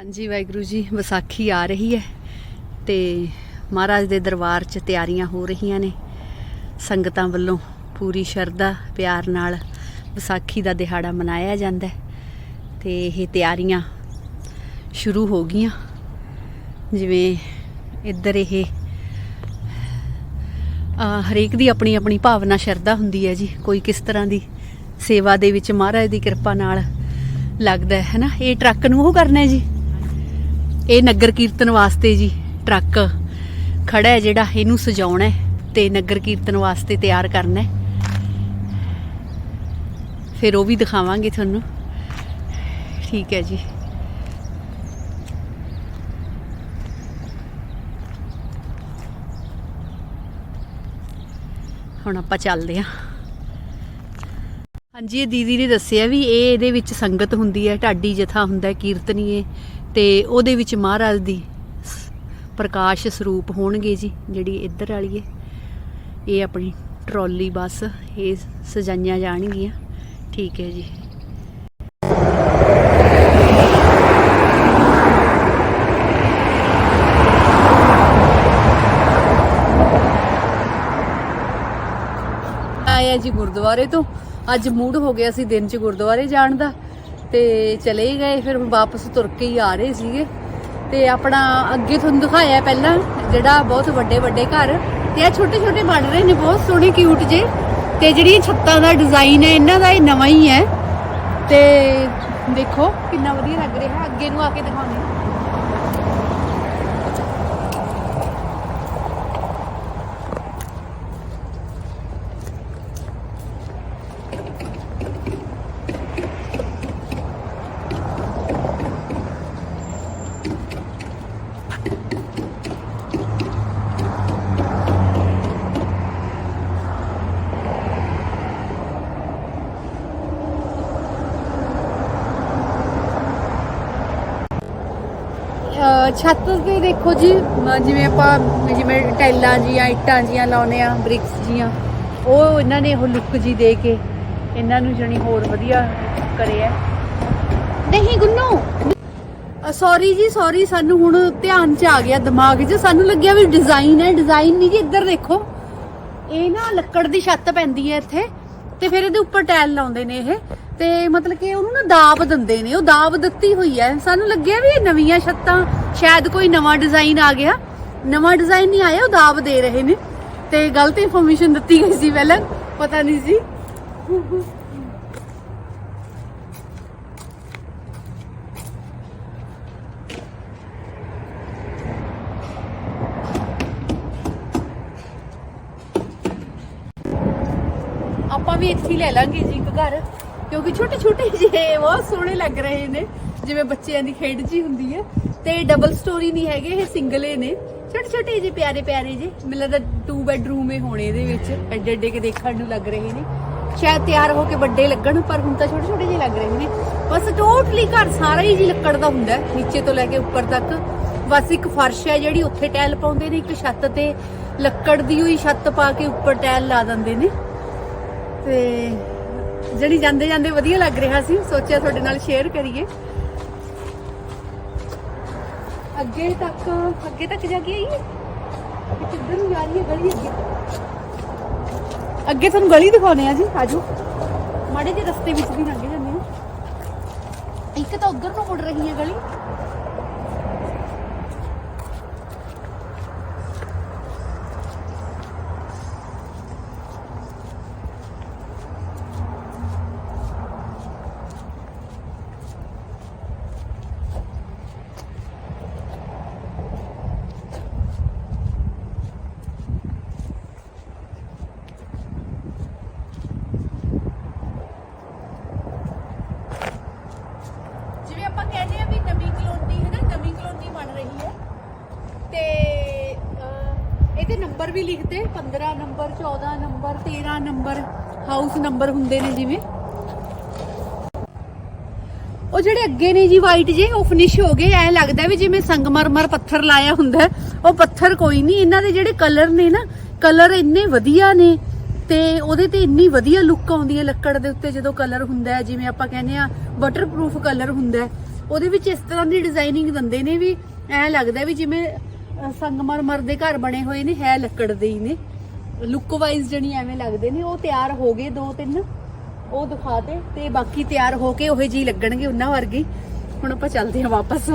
ਹਾਂਜੀ, ਵਾਹਿਗੁਰੂ ਜੀ, ਵਿਸਾਖੀ ਆ ਰਹੀ ਹੈ ਤੇ ਮਹਾਰਾਜ ਦੇ ਦਰਬਾਰ 'ਚ ਤਿਆਰੀਆਂ ਹੋ ਰਹੀਆਂ ਨੇ। ਸੰਗਤਾਂ ਵੱਲੋਂ ਪੂਰੀ ਸ਼ਰਧਾ, ਪਿਆਰ ਨਾਲ ਵਿਸਾਖੀ ਦਾ ਦਿਹਾੜਾ ਮਨਾਇਆ ਜਾਂਦਾ ਹੈ ਤੇ ਇਹ ਤਿਆਰੀਆਂ ਸ਼ੁਰੂ ਹੋ ਗਈਆਂ। ਜਿਵੇਂ ਇੱਧਰ ਇਹ ਹਰੇਕ ਦੀ ਆਪਣੀ ਆਪਣੀ ਭਾਵਨਾ, ਸ਼ਰਧਾ ਹੁੰਦੀ ਹੈ ਜੀ। ਕੋਈ ਕਿਸ ਤਰ੍ਹਾਂ ਦੀ ਸੇਵਾ ਦੇ ਵਿੱਚ ਮਹਾਰਾਜ ਦੀ ਕਿਰਪਾ ਨਾਲ ਲੱਗਦਾ ਹੈ ਨਾ ਇਹ ਟਰੱਕ ਨੂੰ ਉਹ ਕਰਨਾ ਹੈ ਜੀ। ਇਹ ਨਗਰ ਕੀਰਤਨ ਵਾਸਤੇ ਜੀ ਟਰੱਕ ਖੜਾ ਹੈ ਜਿਹੜਾ, ਇਹਨੂੰ ਸਜਾਉਣਾ ਹੈ ਤੇ ਨਗਰ ਕੀਰਤਨ ਵਾਸਤੇ ਤਿਆਰ ਕਰਨਾ ਹੈ। ਫਿਰ ਉਹ ਵੀ ਦਿਖਾਵਾਂਗੇ ਤੁਹਾਨੂੰ। ਠੀਕ ਹੈ ਜੀ। ਹੁਣ ਆਪਾਂ ਚੱਲਦੇ ਹਾਂ। ਹਾਂਜੀ, ਇਹ ਦੀਦੀ ਨੇ ਦੱਸਿਆ ਵੀ ਇਹ ਇਹਦੇ ਵਿੱਚ ਸੰਗਤ ਹੁੰਦੀ ਹੈ, ਢਾਡੀ ਜਥਾ ਹੁੰਦਾ ਹੈ, ਕੀਰਤਨੀਏ। ਤੇ ਉਹਦੇ ਵਿੱਚ ਮਹਾਰਾਜ ਦੀ ਪ੍ਰਕਾਸ਼ ਸਰੂਪ ਹੋਣਗੇ ਜੀ, ਜਿਹੜੀ ਇੱਧਰ ਵਾਲੀ ਹੈ ਇਹ ਆਪਣੀ ਟਰਾਲੀ ਬੱਸ, ਇਹ ਸਜਾਈਆਂ ਜਾਣਗੀਆਂ। ਠੀਕ ਹੈ ਜੀ। ਆਇਆ ਜੀ ਗੁਰਦੁਆਰੇ ਤੋਂ। ਅੱਜ ਮੂਡ ਹੋ ਗਿਆ ਸੀ ਦਿਨ ਚ ਗੁਰਦੁਆਰੇ ਜਾਣ ਦਾ। ਤੇ ਚਲੇ ਹੀ ਗਏ, ਫਿਰ ਵਾਪਸ ਤੁਰ ਕੇ ਹੀ ਆ ਰਹੇ ਸੀਗੇ। ਤੇ ਆਪਣਾ ਅੱਗੇ ਤੁਹਾਨੂੰ ਦਿਖਾਇਆ ਪਹਿਲਾਂ, ਜਿਹੜਾ ਬਹੁਤ ਵੱਡੇ ਵੱਡੇ ਘਰ। ਤੇ ਇਹ ਛੋਟੇ ਛੋਟੇ ਬਣ ਰਹੇ ਨੇ, ਬਹੁਤ ਸੋਹਣੇ ਕਿਊਟ ਜੇ ਤੇ ਜਿਹੜੀ ਛੱਤਾਂ ਦਾ ਡਿਜ਼ਾਈਨ ਹੈ, ਇਹਨਾਂ ਦਾ ਇਹ ਨਵਾਂ ਹੀ ਹੈ। ਤੇ ਦੇਖੋ ਕਿੰਨਾ ਵਧੀਆ ਲੱਗ ਰਿਹਾ, ਅੱਗੇ ਨੂੰ ਆ ਕੇ ਦਿਖਾਉਂਦੇ ਹਾਂ ਅਹ ਛੱਤ ਤੇ ਦੇਖੋ ਜੀ ਜਿਵੇਂ ਆਪਾਂ ਜਿਵੇਂ ਟਾਈਲਾਂ ਜੀਆਂ ਇੱਟਾਂ ਜੀਆਂ ਲਾਉਨੇ ਆ ਬ੍ਰਿਕਸ ਜੀਆਂ ਉਹ ਇਹਨਾਂ ਨੇ ਉਹ ਲੁੱਕ ਜੀ ਦੇ ਕੇ ਇਹਨਾਂ ਨੂੰ ਜਣੀ ਹੋਰ ਵਧੀਆ ਕਰਿਆ। ਨਹੀਂ ਗੁੰਨੂ। ਸੌਰੀ ਜੀ ਸੌਰੀ ਸਾਨੂੰ ਹੁਣ ਧਿਆਨ ਚ ਆ ਗਿਆ ਦਿਮਾਗ 'ਚ ਸਾਨੂੰ ਲੱਗਿਆ ਵੀ ਡਿਜ਼ਾਈਨ ਹੈ ਡਿਜ਼ਾਈਨ ਨਹੀਂ ਜੀ ਇੱਧਰ ਦੇਖੋ। ਇਹ ਨਾ ਲੱਕੜ ਦੀ ਛੱਤ ਪੈਂਦੀ ਹੈ ਇੱਥੇ ਤੇ ਫਿਰ ਇਹਦੇ ਉੱਪਰ ਟਾਇਲ ਲਾਉਂਦੇ ਨੇ ਇਹ। ਤੇ ਮਤਲਬ ਕਿ ਉਹਨੂੰ ਨਾ ਦਾਬ ਦਿੰਦੇ ਨੇ, ਉਹ ਦਾਬ ਦਿੱਤੀ ਹੋਈ ਹੈ। ਸਾਨੂੰ ਲੱਗਿਆ ਵੀ ਇਹ ਨਵੀਆਂ ਛੱਤਾਂ, ਸ਼ਾਇਦ ਕੋਈ ਨਵਾਂ ਡਿਜ਼ਾਈਨ ਆ ਗਿਆ। ਨਵਾਂ ਡਿਜ਼ਾਈਨ ਨਹੀਂ ਆਇਆ, ਉਹ ਦਾਬ ਦੇ ਰਹੇ ਨੇ। ਤੇ ਗਲਤ ਇਨਫੋਰਮੇਸ਼ਨ ਦਿੱਤੀ ਗਈ ਸੀ ਪਹਿਲਾਂ, ਪਤਾ ਨਹੀਂ ਸੀ ਆਪਾਂ ਵੀ ਇੱਥੇ ਹੀ ਲੈ ਲਾਂਗੇ ਜੀ ਇੱਕ ਘਰ ਕਿਉਂਕਿ ਛੋਟੇ ਜਿਹੇ, ਬਹੁਤ ਸੋਹਣੇ ਲੱਗ ਰਹੇ ਨੇ। ਜਿਵੇਂ ਬੱਚਿਆਂ ਦੀ ਖੇਡ ਜੀ ਹੁੰਦੀ ਹੈ। ਤੇ ਡਬਲ ਸਟੋਰੀ ਨਹੀਂ ਹੈਗੇ, ਇਹ ਸਿੰਗਲੇ ਨੇ। ਛੋਟੇ ਛੋਟੇ ਜਿਹੇ ਪਿਆਰੇ ਪਿਆਰੇ ਜਿਹੇ। ਮੈਨੂੰ ਲੱਗਦਾ 2 ਬੈਡਰੂਮ ਹੀ ਹੋਣੇ ਇਹਦੇ ਵਿੱਚ। ਐਡੇ ਐਡੇ ਕੇ ਦੇਖਣ ਨੂੰ ਲੱਗ ਰਹੇ ਨੇ। ਸ਼ਾਇਦ ਤਿਆਰ ਹੋ ਕੇ ਵੱਡੇ ਲੱਗਣ, ਪਰ ਹੁਣ ਤਾਂ ਛੋਟੇ ਛੋਟੇ ਜਿਹੇ ਲੱਗ ਰਹੇ ਨੇ। ਬਸ ਟੋਟਲੀ ਘਰ ਸਾਰਾ ਹੀ ਜੀ ਲੱਕੜ ਦਾ ਹੁੰਦਾ ਨੀਚੇ ਤੋਂ ਲੈ ਕੇ ਉੱਪਰ ਤੱਕ। ਬਸ ਇੱਕ ਫਰਸ਼ ਹੈ ਜਿਹੜੀ ਉੱਥੇ ਟਾਇਲ ਪਾਉਂਦੇ ਨੇ, ਇੱਕ ਛੱਤ ਤੇ ਲੱਕੜ ਦੀ ਹੋਈ ਛੱਤ ਪਾ ਕੇ ਉੱਪਰ ਟਾਇਲ ਲਾ ਦਿੰਦੇ ਨੇ। ਤੇ ਜਿਹੜੀ ਜਾਂਦੇ ਜਾਂਦੇ ਵਧੀਆ ਲੱਗ ਰਿਹਾ ਸੀ, ਸੋਚਿਆ ਤੁਹਾਡੇ ਨਾਲ ਸ਼ੇਅਰ ਕਰੀਏ। ਅੱਗੇ ਤੱਕ ਅੱਗੇ ਤੱਕ ਜਾ ਕੇ ਆਈਏ? ਕਿੱਧਰ ਨੂੰ ਜਾ ਰਹੀ ਹੈ ਗਲੀ ਅੱਗੇ? ਅੱਗੇ ਤੁਹਾਨੂੰ ਗਲੀ ਦਿਖਾਉਣੇ ਆ ਜੀ, ਆਜੋ। ਮਾੜੇ ਜਿਹੇ ਰਸਤੇ ਵਿੱਚ ਵੀ ਲੰਘ ਜਾਂਦੇ ਆ। ਇੱਕ ਤਾਂ ਉੱਧਰ ਨੂੰ ਮੁੜ ਰਹੀ ਹੈ ਗਲੀ ਜਿਵੇਂ ਆਪਾਂ ਕਹਿੰਦੇ ਆ ਵੀ ਨਵੀਂ ਕਲੋਨੀ ਹੈ ਨਾ ਨਵੀਂ ਕਲੋਨੀ ਬਣ ਰਹੀ ਹੈ ਤੇ ਅਹ, ਇਹਦੇ ਨੰਬਰ ਵੀ ਲਿਖਦੇ 15 number 14 number 13 number house number ਹੁੰਦੇ ਨੇ ਜਿਵੇਂ। ਉਹ ਜਿਹੜੇ ਅੱਗੇ ਨੇ ਜੀ ਵਾਈਟ ਜੇ, ਉਹ ਫਿਨਿਸ਼ ਹੋ ਗਏ। ਐ ਲੱਗਦਾ ਵੀ ਜਿਵੇਂ ਸੰਗਮਰਮਰ ਪੱਥਰ ਲਾਇਆ ਹੁੰਦਾ ਉਹ ਪੱਥਰ ਕੋਈ ਨਹੀਂ। ਇਹਨਾਂ ਦੇ ਜਿਹੜੇ ਕਲਰ ਨੇ ਨਾ ਕਲਰ ਇੰਨੇ ਵਧੀਆ ਨੇ ਤੇ ਉਹਦੇ ਤੇ ਇੰਨੀ ਵਧੀਆ ਲੁੱਕ ਆਉਂਦੀ ਹੈ ਲੱਕੜ ਦੇ ਉੱਤੇ ਜਦੋਂ ਕਲਰ ਹੁੰਦਾ ਹੈ। ਜਿਵੇਂ ਆਪਾਂ ਕਹਿੰਦੇ ਆ ਵਾਟਰਪ੍ਰੂਫ ਕਲਰ ਹੁੰਦਾ ਹੈ। ਉਹਦੇ ਵਿੱਚ ਇਸ ਤਰ੍ਹਾਂ ਦੀ ਡਿਜ਼ਾਈਨਿੰਗ ਦਿੰਦੇ ਨੇ ਵੀ ਐ ਲੱਗਦਾ ਵੀ ਜਿਵੇਂ ਸੰਗਮਰਮਰ ਦੇ ਘਰ ਬਣੇ ਹੋਏ ਨੇ, ਹੈ ਲੱਕੜ ਦੇ ਹੀ ਨੇ। ਲੁੱਕ ਵਾਈਜ਼ ਜਣੀ ਐਵੇਂ ਲੱਗਦੇ ਨੇ, ਉਹ ਤਿਆਰ ਹੋ ਗਏ ਦੋ ਤਿੰਨ। ਉਹ ਦਿਖਾਤੇ ਤੇ ਬਾਕੀ ਤਿਆਰ ਹੋ ਕੇ ਉਹੇ ਜੀ ਲੱਗਣਗੇ ਉਹਨਾਂ ਵਰਗੇ। ਹੁਣ ਆਪਾਂ ਚੱਲਦੇ ਹਾਂ ਵਾਪਸ।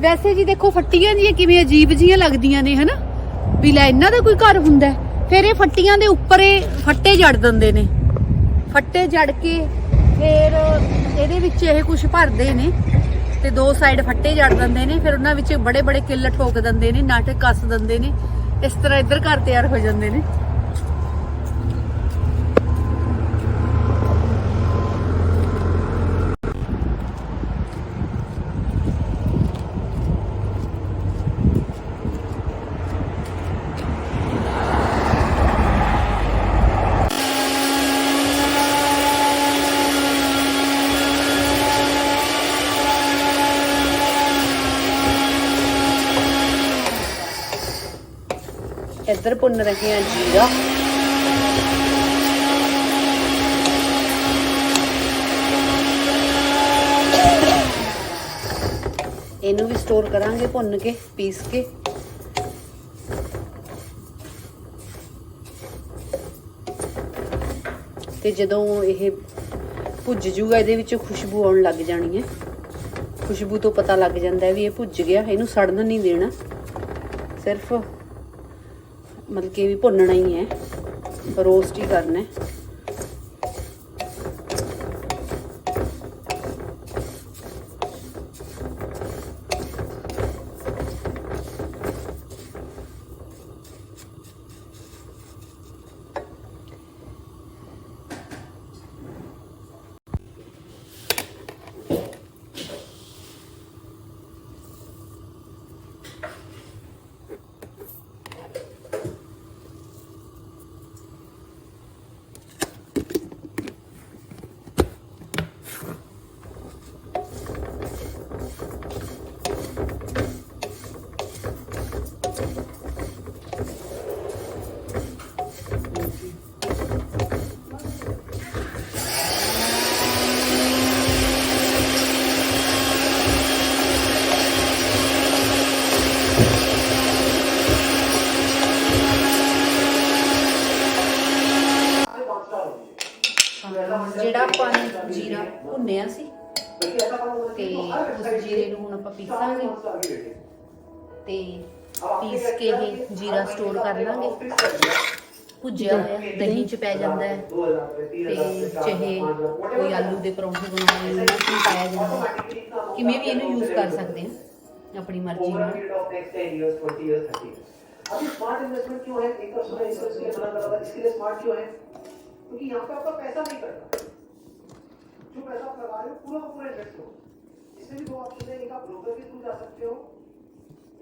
ਵੈਸੇ ਜੀ ਦੇਖੋ, ਫੱਟੀਆਂ ਜੀਆਂ ਕਿਵੇਂ ਅਜੀਬ ਜੀਆਂ ਲੱਗਦੀਆਂ ਨੇ, ਹਨਾ? ਵੀ ਲੈ, ਇਹਨਾਂ ਦਾ ਕੋਈ ਘਰ ਹੁੰਦਾ ਫਿਰ ਇਹ ਫੱਟੀਆਂ ਦੇ ਉੱਪਰ ਇਹ ਫੱਟੇ ਜੜ ਦਿੰਦੇ ਨੇ। ਫੱਟੇ ਜੜ ਕੇ ਫਿਰ ਇਹਦੇ ਵਿੱਚ ਇਹ ਕੁਝ ਭਰਦੇ ਨੇ ਤੇ ਦੋ ਸਾਈਡ ਫੱਟੇ ਜੜ ਦਿੰਦੇ ਨੇ, ਫਿਰ ਉਹਨਾਂ ਵਿੱਚ ਬੜੇ ਬੜੇ ਕਿੱਲ ਠੋਕ ਦਿੰਦੇ ਨੇ, ਨਾਟਕ ਕੱਸ ਦਿੰਦੇ ਨੇ, ਇਸ ਤਰ੍ਹਾਂ ਇੱਧਰ ਘਰ ਤਿਆਰ ਹੋ ਜਾਂਦੇ ਨੇ। ਇੱਧਰ ਭੁੰਨ ਰਹੇ ਆ ਜੀਰਾ ਇਹਨੂੰ ਵੀ ਸਟੋਰ ਕਰਾਂਗੇ ਭੁੰਨ ਕੇ, ਪੀਸ ਕੇ। ਤੇ ਜਦੋਂ ਇਹ ਭੁੱਜ ਜੂਗਾ, ਇਹਦੇ ਵਿੱਚ ਖੁਸ਼ਬੂ ਆਉਣ ਲੱਗ ਜਾਣੀ ਹੈ। ਖੁਸ਼ਬੂ ਤੋਂ ਪਤਾ ਲੱਗ ਜਾਂਦਾ ਹੈ ਵੀ ਇਹ ਭੁੱਜ ਗਿਆ, ਇਹਨੂੰ ਸੜਨ ਨਹੀਂ ਦੇਣਾ। ਸਿਰਫ ਮਤਲਬ ਕਿ ਵੀ ਭੁੰਨਣਾ ਹੀ ਹੈ। ਰੋਸਟ ਹੀ ਕਰਨਾ ਹੈ ਜਿਹੜਾ ਆਪਾਂ ਨੇ ਜੀਰਾ ਭੁੰਨਿਆ ਸੀ ਤੇ ਉਸ ਜੀਰੇ ਨੂੰ ਹੁਣ ਆਪਾਂ ਪੀਸਾਂਗੇ ਤੇ ਪੀਸ ਕੇ ਇਹ ਜੀਰਾ ਸਟੋਰ ਕਰ ਲਾਂਗੇ ਭੁੱਜਿਆ ਹੋਇਆ ਦਹੀਂ ਚ ਪੈ ਜਾਂਦਾ ਹੈ ਤੇ ਚਾਹੇ ਕੋਈ ਆਲੂ ਦੇ ਪਰੌਂਠੇ ਬਣਾਉਣੇ ਉਹਨਾਂ ਚ ਵੀ ਪਾਇਆ ਜਾਂਦਾ ਹੈ। ਕਿਵੇਂ ਵੀ ਇਹਨੂੰ ਯੂਜ਼ ਕਰ ਸਕਦੇ ਹਾਂ ਆਪਣੀ ਮਰਜ਼ੀ ਨਾਲ अभी स्मार्ट इन्वेस्टमेंट क्यों है एक तो सुबह इसको इसलिए मना कर रहा था इसके लिए स्मार्ट क्यों है क्योंकि यहाँ पे आपका पैसा नहीं कटता जो पैसा आप लगा रहे हो पूरा का पूरा इन्वेस्ट हो इसमें भी दो ऑप्शन है एक आप ब्रोकर के थ्रू जा सकते हो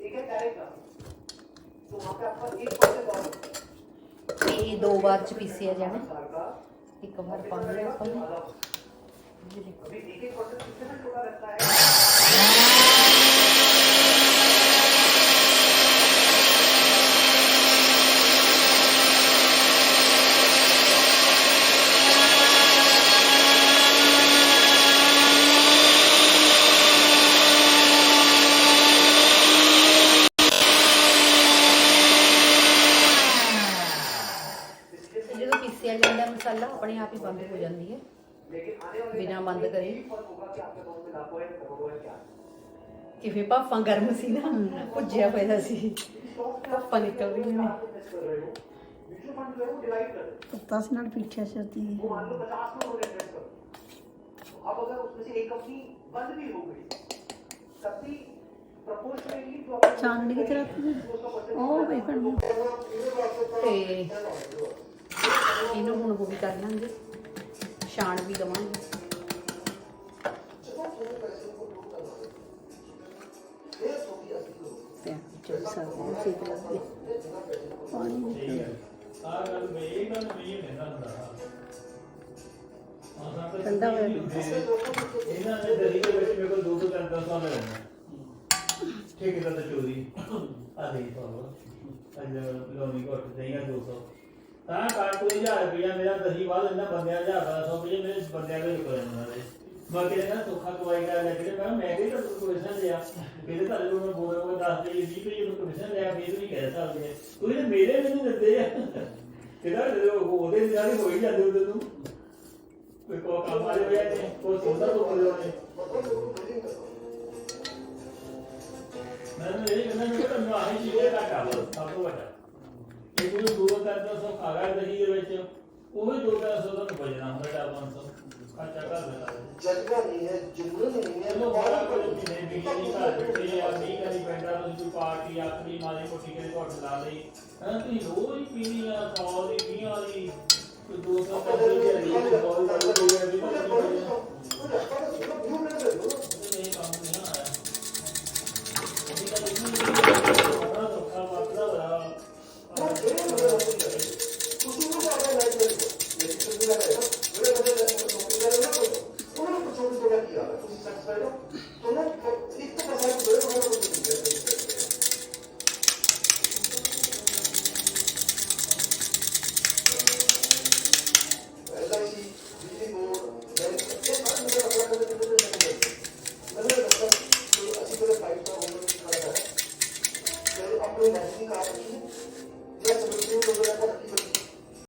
एक है डायरेक्ट तो वहाँ पे आपका एक परसेंट और ये दो बार चुपीसी आ जाने। एक बार पानी तो में अभी एक एक परसेंट कितना छोटा रखना है? ਪੀਸਿਆ ਜਾਂਦਾ ਮਸਾਲਾ ਆਪਣੇ ਆਪ ਹੀ ਬੰਦ ਹੋ ਜਾਂਦੀ ਹੈ लेकिन आने वाले ਬਿਨਾ ਬੰਦ ਕਰੇ पर होगा कि आपके अकाउंट में लाखों है करोड़ों है क्या ਕਿਵੇਂ ਭਾਫਾਂ ਗਰਮ ਸੀ ਨਾ ਭੁੱਜਿਆ ਹੋਇਆ ਸੀ ਭਾਫਾਂ ਨਿਕਲ ਰਹੀਆਂ ਨੇ इन्वेस्ट कर रहे हो म्यूचुअल फंड जो है वो डिवाइड कर रहे हो दस मिनट पीछे चलती है वो मान लो पचास करोड़ इन्वेस्ट करो अब अगर उसमें से एक कंपनी बंद भी हो गई तब भी प्रोपोर्शनली जो आपने चांदनी की तरफ ओ वेखण ਤੇ ਇਹਨੂੰ ਹੁਣ ਉਹ ਵੀ ਕਰ ਲਾਂਗੇ। ਛਾਣ ਵੀ ਲਵਾਂਗੇ। ਤੇ ਚੋਰੀ ਸਕਦੇ ਠੀਕ ਲੱਗਦੀ ਪਾਣੀ ਨਿਕਲ ਠੰਡਾ ਹੋਇਆ ਪੀਤਾ ਇਹਨਾਂ ਨੇ ਦਹੀਂ ਦੇ ਵਿੱਚ ਮੇਰੇ ਕੋਲ 200 300 ਸਾਲ ਰਹਿਣਾ ਠੀਕ ਹੈ, ਤਾਂ ਚੋਰੀ। ਆ ਦੇ ਪਾਵਾ ਅੱਜ ਲੋਨੀ ਘਟ ਦੇਈਆਂ 200 ਤਾਂ ਕਾਰ ਕੋਈ 1000 ਰੁਪਇਆ ਮੇਰਾ ਦਹੀਂ ਬਾਅਦ ਇਹਨਾਂ ਬੰਦਿਆਂ ਦਾ 1000 ਰੁਪਇਆ ਮੇਰੇ ਬੰਦਿਆਂ ਦੇ ਨਿਕਲ ਜਾਂਦਾ ਦੇ। ਮੈਂ ਕਿਹਾ ਨਾ ਸੁੱਖਾ ਕਵਾਈ ਕਰ ਲੈ ਕਿ ਮੈਂ ਮੈਂ ਕਿਹਾ ਤੂੰ ਕਮਿਸ਼ਨ ਲਿਆ? ਕਿਹਦੇ ਤੁਹਾਡੇ ਕੋਲ ਮੈਂ ਬੋਲ ਰਿਹਾ 10 ਤੇ 20 ਤੇ ਨੂੰ ਕਮਿਸ਼ਨ ਲਿਆ ਫਿਰ ਨਹੀਂ ਕਹਿ ਸਕਦੇ। ਤੂੰ ਇਹ ਮੇਰੇ ਮੈਨੂੰ ਦਿੰਦੇ। ਆ ਕਿਹਦਾ ਉਹਦੇ ਨਾਲ ਹੀ ਹੋਈ ਜਾਂਦੇ ਉਹਦੇ ਨੂੰ ਕੋਈ ਕੋ ਕੰਮ ਵਾਲੇ ਹੋਇਆ ਨੇ ਕੋਈ ਸੋਦਾ ਤੋਂ ਬੋਲਿਆ ਨੇ ਮੈਂ ਤਾਂ ਇਹ ਕਹਿੰਦਾ ਮੈਂ ਤੁਹਾਨੂੰ ਆਹੀ ਚੀਜ਼ ਦਾ ਕੰਮ ਸਭ ਤੋਂ ਵੱਡਾ। ਇਹ ਕੋਈ ਦੋ ਤਿੰਨ ਦਾ ਸੌ ਖਾਗਾ ਦਹੀਂ ਦੇ ਵਿੱਚ ਉਹ ਹੀ ਦੋ ਤਿੰਨ ਸੌ ਦਾ ਬਜਣਾ ਹੁੰਦਾ ਡਾ 500 ਖਰਚਾ ਕਰ ਦੇਣਾ जज्बा नहीं है जुनून नहीं है ਚਲੋ ਬੜਾ ਕੁਝ ਮਹੀਨੇ ਬਿਜਲੀ ਘਰ ਬੈਠੇ ਆ ਮੀਂਹ ਕਦੀ ਪੈਂਦਾ ਤੁਸੀਂ ਕੋਈ ਪਾਰਟੀ ਆਖਰੀ ਮਾਲੀ ਕੋਠੀ ਕਿਤੇ ਘੁੱਟ ਲਾ ਲਈ ਹਾਂ ਤੁਸੀਂ ਰੋਜ਼ ਹੀ ਪੀਣੀ ਆ 100 ਦੀ 20 ਦੀ ਕੋਈ 200 मुझे ਦੀ ਦੀ मुझे